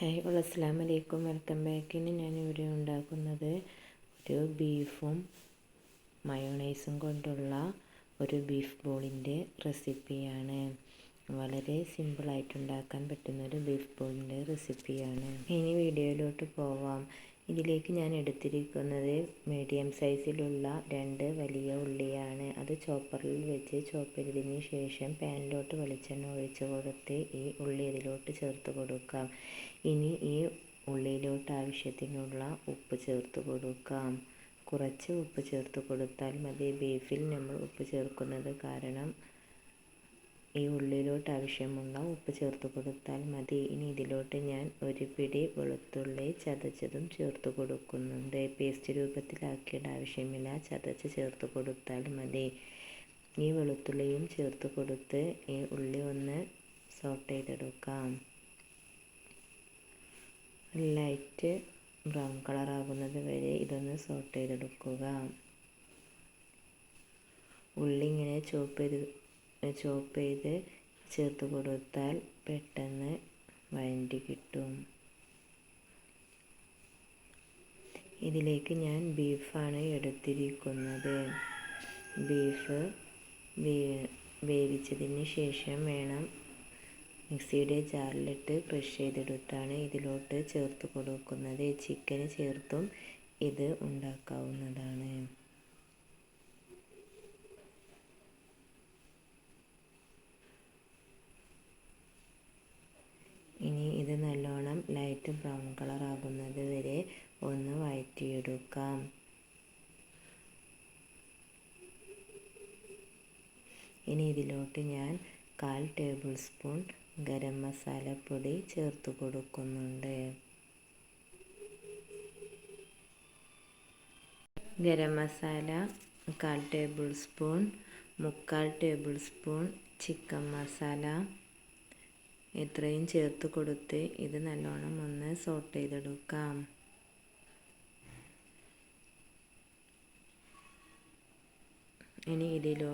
Hi hello അസ്സാം വലൈക്കും welcome ബാക്കിന് ഞാനിവിടെ ഉണ്ടാക്കുന്നത് ഒരു ബീഫും മയോണൈസും കൊണ്ടുള്ള ഒരു ബീഫ് ബോളിന്റെ റെസിപ്പിയാണ്. വളരെ സിമ്പിളായിട്ട് ഉണ്ടാക്കാൻ പറ്റുന്ന ഒരു ബീഫ് ബോളിന്റെ റെസിപ്പിയാണ്. ഇനി വീഡിയോയിലോട്ട് പോവാം. ഇതിലേക്ക് ഞാൻ എടുത്തിരിക്കുന്നത് മീഡിയം സൈസിലുള്ള രണ്ട് വലിയ ഉള്ളിയാണ്. അത് ചോപ്പറിൽ വെച്ച് ചോപ്പരിതിന് ശേഷം പാനിലോട്ട് വെളിച്ചെണ്ണ ഒഴിച്ച് കൊടുത്ത് ഈ ഉള്ളി ഇതിലോട്ട് ചേർത്ത് കൊടുക്കാം. ഇനി ഈ ഉള്ളിയിലോട്ട് ആവശ്യത്തിനുള്ള ഉപ്പ് ചേർത്ത് കൊടുക്കാം. കുറച്ച് ഉപ്പ് ചേർത്ത് കൊടുത്താൽ മതി. ബീഫിൽ നമ്മൾ ഉപ്പ് ചേർക്കുന്നത് കാരണം ഈ ഉള്ളിലോട്ട് ആവശ്യമുള്ള ഉപ്പ് ചേർത്ത് കൊടുത്താൽ മതി. ഇനി ഇതിലോട്ട് ഞാൻ ഒരു പിടി വെളുത്തുള്ളി ചതച്ചതും ചേർത്ത് കൊടുക്കുന്നുണ്ട്. പേസ്റ്റ് രൂപത്തിലാക്കിയുടെ ആവശ്യമില്ല. ചതച്ച് ചേർത്ത് കൊടുത്താൽ മതി. ഈ വെളുത്തുള്ളിയും ചേർത്ത് കൊടുത്ത് ഈ ഉള്ളി ഒന്ന് സോട്ട് ചെയ്തെടുക്കാം. ലൈറ്റ് ബ്രൗൺ കളർ ആകുന്നത് വരെ ഇതൊന്ന് സോട്ട് ചെയ്തെടുക്കുക. ഉള്ളി ഇങ്ങനെ ചുവപ്പ് ചോപ്പ് ചെയ്ത് ചേർത്ത് കൊടുത്താൽ പെട്ടെന്ന് വഴണ്ടി കിട്ടും. ഇതിലേക്ക് ഞാൻ ബീഫാണ് എടുത്തിരിക്കുന്നത്. ബീഫ് വേവിച്ചതിന് ശേഷം വേണം മിക്സിയുടെ ജാറിലിട്ട് ക്രഷ് ചെയ്തെടുത്താണ് ഇതിലോട്ട് ചേർത്ത് കൊടുക്കുന്നത്. ചിക്കന് ചേർത്തും ഇത് ഉണ്ടാക്കാവുന്നതാണ് ഇനി ഇത് നല്ലോണം ലൈറ്റ് ബ്രൗൺ കളർ ആകുന്നത് വരെ ഒന്ന് വഴറ്റിയെടുക്കാം. ഇനി ഇതിലോട്ട് ഞാൻ കാൽ ടേബിൾ സ്പൂൺ ഗരം മസാലപ്പൊടി ചേർത്ത് കൊടുക്കുന്നുണ്ട്. ഗരം മസാല കാൽ ടേബിൾ സ്പൂൺ മുക്കാൽ ടേബിൾ സ്പൂൺ ചിക്കൻ മസാല ഇത്രയും ചേർത്ത് കൊടുത്ത് ഇത് നല്ലോണം ഒന്ന് സോട്ട് ചെയ്തെടുക്കാം. ഇനി ഇതിലോ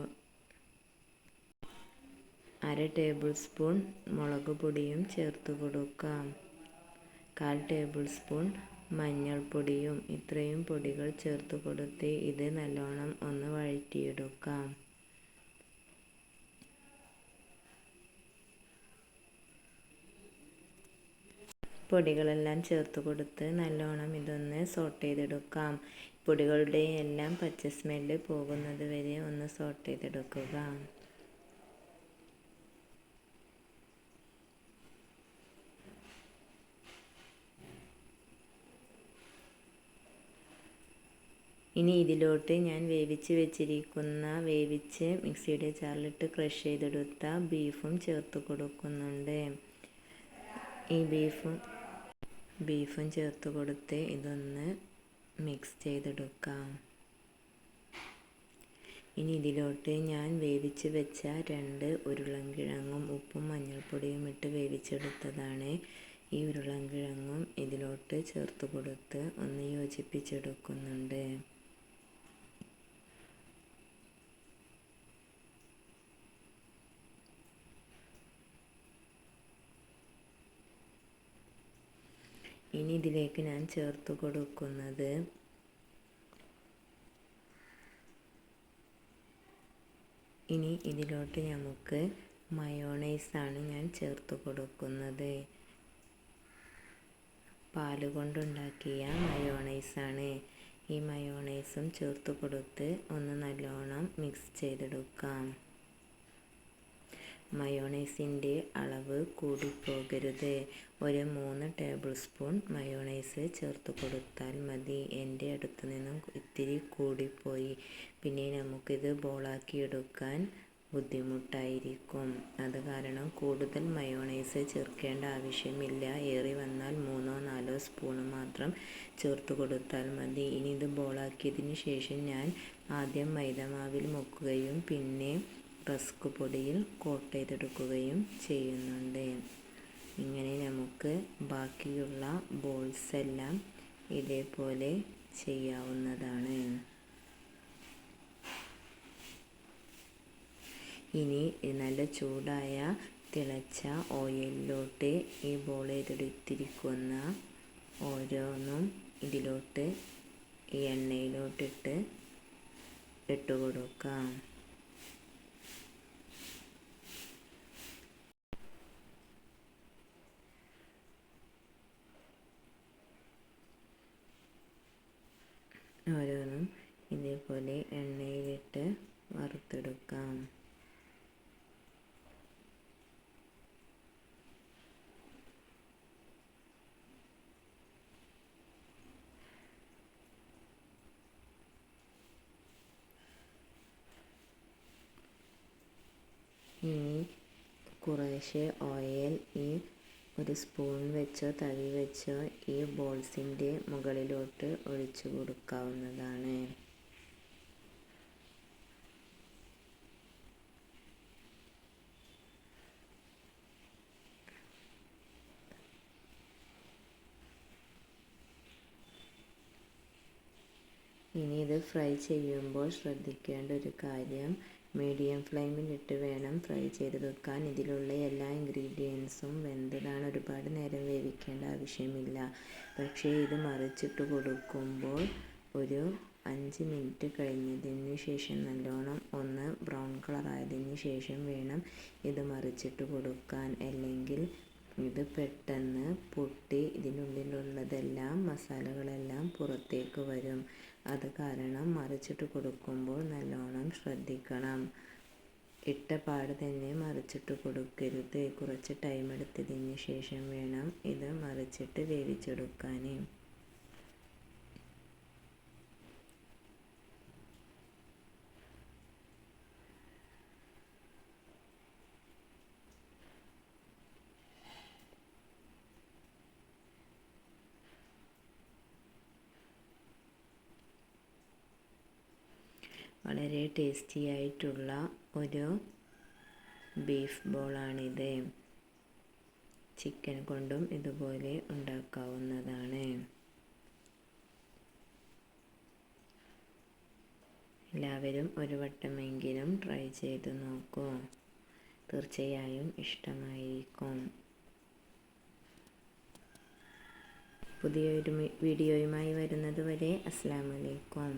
അര ടേബിൾ സ്പൂൺ മുളക് പൊടിയും ചേർത്ത് കൊടുക്കാം. കാൽ ടേബിൾ സ്പൂൺ മഞ്ഞൾപ്പൊടിയും ഇത്രയും പൊടികൾ ചേർത്ത് കൊടുത്ത് ഇത് നല്ലോണം ഒന്ന് വഴറ്റിയെടുക്കാം. പൊടികളെല്ലാം ചേർത്ത് കൊടുത്ത് നല്ലോണം ഇതൊന്ന് സോട്ട് ചെയ്തെടുക്കാം. പൊടികളുടെ എല്ലാം പച്ച സ്മെല്ല് പോകുന്നത് വരെ ഒന്ന് സോട്ട് ചെയ്തെടുക്കുക. ഇനി ഇതിലോട്ട് ഞാൻ വേവിച്ച് വെച്ചിരിക്കുന്ന വേവിച്ച് മിക്സിയുടെ ചാറിലിട്ട് ക്രഷ് ചെയ്തെടുത്ത ബീഫും ചേർത്ത് കൊടുക്കുന്നുണ്ട്. ഈ ബീഫും ബീഫും ചേർത്ത് കൊടുത്ത് ഇതൊന്ന് മിക്സ് ചെയ്തെടുക്കാം. ഇനി ഇതിലോട്ട് ഞാൻ വേവിച്ച് വെച്ച രണ്ട് ഉരുളൻകിഴങ്ങും ഉപ്പും മഞ്ഞൾപ്പൊടിയും ഇട്ട് വേവിച്ചെടുത്തതാണ്. ഈ ഉരുളൻകിഴങ്ങും ഇതിലോട്ട് ചേർത്ത് കൊടുത്ത് ഒന്ന് യോജിപ്പിച്ചെടുക്കുന്നുണ്ട്. ഇനി ഇതിലേക്ക് ഞാൻ ചേർത്ത് കൊടുക്കുന്നത് ഇനി ഇതിലോട്ട് നമുക്ക് മയോണൈസാണ് ഞാൻ ചേർത്ത് കൊടുക്കുന്നത്. പാൽ കൊണ്ടുണ്ടാക്കിയ മയോണൈസാണ്. ഈ മയോണൈസും ചേർത്ത് കൊടുത്ത് ഒന്ന് നല്ലോണം മിക്സ് ചെയ്തെടുക്കാം. മയോണൈസിന്റെ അളവ് കൂടിപ്പോകരുത്. ഒരു മൂന്ന് ടേബിൾ സ്പൂൺ മയോണൈസ് ചേർത്ത് കൊടുത്താൽ മതി. എന്റെ അടുത്ത് നിന്നും ഇത്തിരി കൂടിപ്പോയി. പിന്നെ നമുക്കിത് ബോളാക്കി എടുക്കാൻ ബുദ്ധിമുട്ടായിരിക്കും. അത് കാരണം കൂടുതൽ മയോണൈസ് ചേർക്കേണ്ട ആവശ്യമില്ല. ഏറി വന്നാൽ മൂന്നോ നാലോ സ്പൂൺ മാത്രം ചേർത്ത് കൊടുത്താൽ മതി. ഇനി ഇത് ബോളാക്കിയതിന് ശേഷം ഞാൻ ആദ്യം മൈദമാവിൽ മുക്കുകയും പിന്നെ റസ്ക് പൊടിയിൽ കോട്ട് ചെയ്തെടുക്കുകയും ചെയ്യുന്നുണ്ട്. ഇങ്ങനെ നമുക്ക് ബാക്കിയുള്ള ബോൾസ് എല്ലാം ഇതേപോലെ ചെയ്യാവുന്നതാണ്. ഇനി നല്ല ചൂടായ തിളച്ച ഓയിലിലോട്ട് ഈ ബോൾ ചെയ്തെടുത്തിരിക്കുന്ന ഓരോന്നും ഇതിലോട്ട് ഈ എണ്ണയിലോട്ടിട്ട് ഇട്ട് കൊടുക്കാം ഓരോന്നും ഇതേപോലെ എണ്ണയിലിട്ട് വറുത്തെടുക്കാം. ഇനി കുറേശ്ശെ ഓയിൽ ഈ ഒരു സ്പൂൺ വെച്ചോ തവി വെച്ചോ ഈ ബോൾസിന്റെ മുകളിലോട്ട് ഒഴിച്ചു കൊടുക്കാവുന്നതാണ്. ഇനി ഇത് ഫ്രൈ ചെയ്യുമ്പോൾ ശ്രദ്ധിക്കേണ്ട ഒരു കാര്യം മീഡിയം ഫ്ലെയിമിലിട്ട് വേണം ഫ്രൈ ചെയ്തെടുക്കാൻ ഇതിലുള്ള എല്ലാ ഇൻഗ്രീഡിയൻസും വെന്തതാണ്. ഒരുപാട് നേരം വേവിക്കേണ്ട ആവശ്യമില്ല. പക്ഷേ ഇത് മറിച്ചിട്ട് കൊടുക്കുമ്പോൾ ഒരു അഞ്ച് മിനിറ്റ് കഴിഞ്ഞതിന് ശേഷം നല്ലോണം ഒന്ന് ബ്രൗൺ കളർ ആയതിന് ശേഷം വേണം ഇത് മറിച്ചിട്ട് കൊടുക്കാൻ. അല്ലെങ്കിൽ ഇത് പെട്ടെന്ന് പൊട്ടി ഇതിനുള്ളിലുള്ളതെല്ലാം മസാലകളെല്ലാം പുറത്തേക്ക് വരും. അത് കാരണം മറിച്ചിട്ട് കൊടുക്കുമ്പോൾ നല്ലോണം ശ്രദ്ധിക്കണം. ഇട്ട പാട് തന്നെ മറിച്ചിട്ട് കൊടുക്കരുത്. കുറച്ച് ടൈം എടുത്തതിന് ശേഷം വേണം ഇത് മറിച്ചിട്ട് വേവിച്ചെടുക്കാൻ വളരെ ടേസ്റ്റി ആയിട്ടുള്ള ഒരു ബീഫ് ബോളാണിത് ചിക്കൻ കൊണ്ടും ഇതുപോലെ ഉണ്ടാക്കാവുന്നതാണ്. എല്ലാവരും ഒരു വട്ടമെങ്കിലും ട്രൈ ചെയ്ത് നോക്കൂ. തീർച്ചയായും ഇഷ്ടമായിരിക്കും. പുതിയൊരു വീഡിയോയുമായി വരുന്നത് വരെ അസ്സാം വലൈക്കും